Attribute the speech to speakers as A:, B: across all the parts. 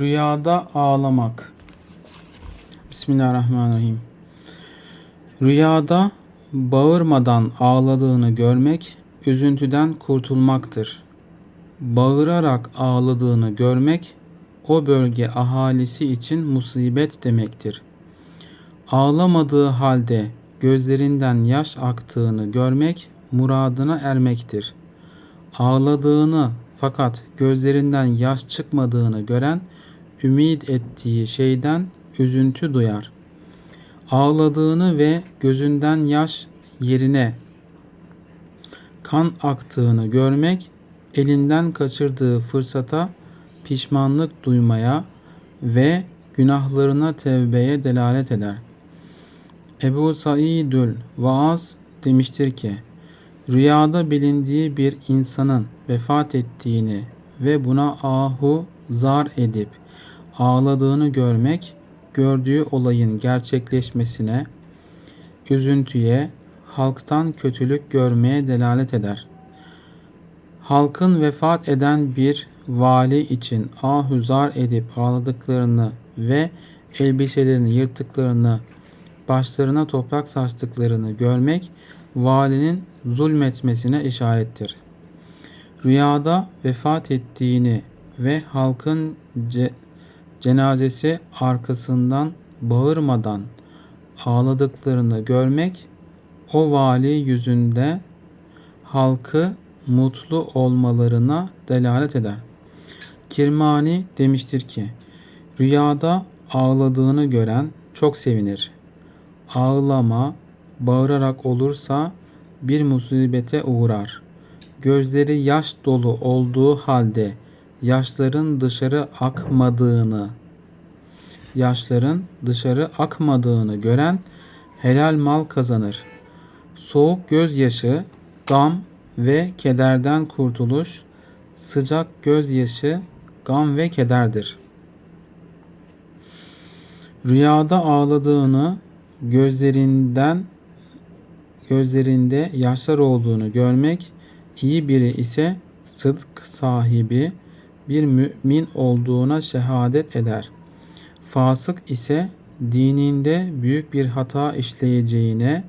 A: Rüyada ağlamak. Bismillahirrahmanirrahim. Rüyada bağırmadan ağladığını görmek üzüntüden kurtulmaktır. Bağırarak ağladığını görmek o bölge ahalisi için musibet demektir. Ağlamadığı halde gözlerinden yaş aktığını görmek muradına ermektir. Ağladığını fakat gözlerinden yaş çıkmadığını gören ümid ettiği şeyden üzüntü duyar. Ağladığını ve gözünden yaş yerine kan aktığını görmek elinden kaçırdığı fırsata pişmanlık duymaya ve günahlarına tevbeye delalet eder. Ebu Saidül Vaaz demiştir ki, Rüyada bilindiği bir insanın vefat ettiğini ve buna ahu zar edip ağladığını görmek, gördüğü olayın gerçekleşmesine, üzüntüye, halktan kötülük görmeye delalet eder. Halkın vefat eden bir vali için ahuzar edip ağladıklarını ve elbiselerini yırttıklarını, başlarına toprak saçtıklarını görmek, valinin zulmetmesine işarettir. Rüyada vefat ettiğini ve halkın ce- cenazesi arkasından bağırmadan ağladıklarını görmek o vali yüzünde halkı mutlu olmalarına delalet eder. Kirmani demiştir ki, rüyada ağladığını gören çok sevinir. Ağlama, bağırarak olursa bir musibete uğrar. Gözleri yaş dolu olduğu halde yaşların dışarı akmadığını yaşların dışarı akmadığını gören helal mal kazanır. Soğuk gözyaşı, gam ve kederden kurtuluş, sıcak gözyaşı, gam ve kederdir. Rüyada ağladığını, gözlerinden gözlerinde yaşlar olduğunu görmek, iyi biri ise sıdk sahibi bir mümin olduğuna şehadet eder. Fasık ise dininde büyük bir hata işleyeceğine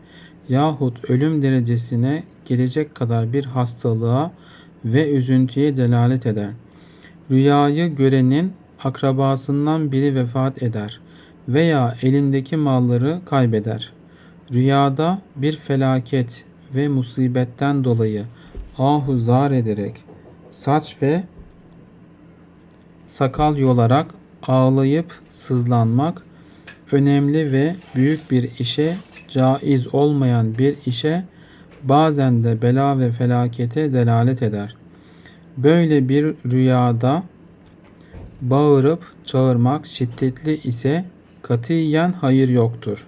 A: yahut ölüm derecesine gelecek kadar bir hastalığa ve üzüntüye delalet eder. Rüyayı görenin akrabasından biri vefat eder veya elindeki malları kaybeder. Rüyada bir felaket ve musibetten dolayı ahu zar ederek saç ve sakal yolarak ağlayıp sızlanmak önemli ve büyük bir işe caiz olmayan bir işe bazen de bela ve felakete delalet eder. Böyle bir rüyada bağırıp çağırmak şiddetli ise katiyen hayır yoktur.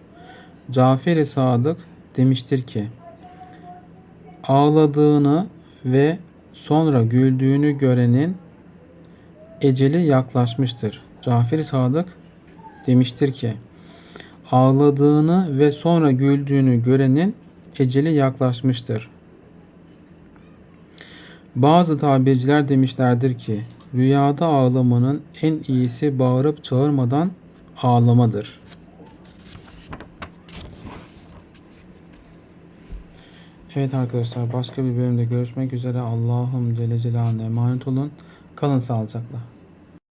A: Cafer-i Sadık demiştir ki ağladığını ve sonra güldüğünü görenin eceli yaklaşmıştır. Cafer-i Sadık demiştir ki ağladığını ve sonra güldüğünü görenin eceli yaklaşmıştır. Bazı tabirciler demişlerdir ki rüyada ağlamanın en iyisi bağırıp çağırmadan ağlamadır. Evet arkadaşlar başka bir bölümde görüşmek üzere. Allah'ım Celle Celaluhu'na emanet olun. Kalın sağlıcakla.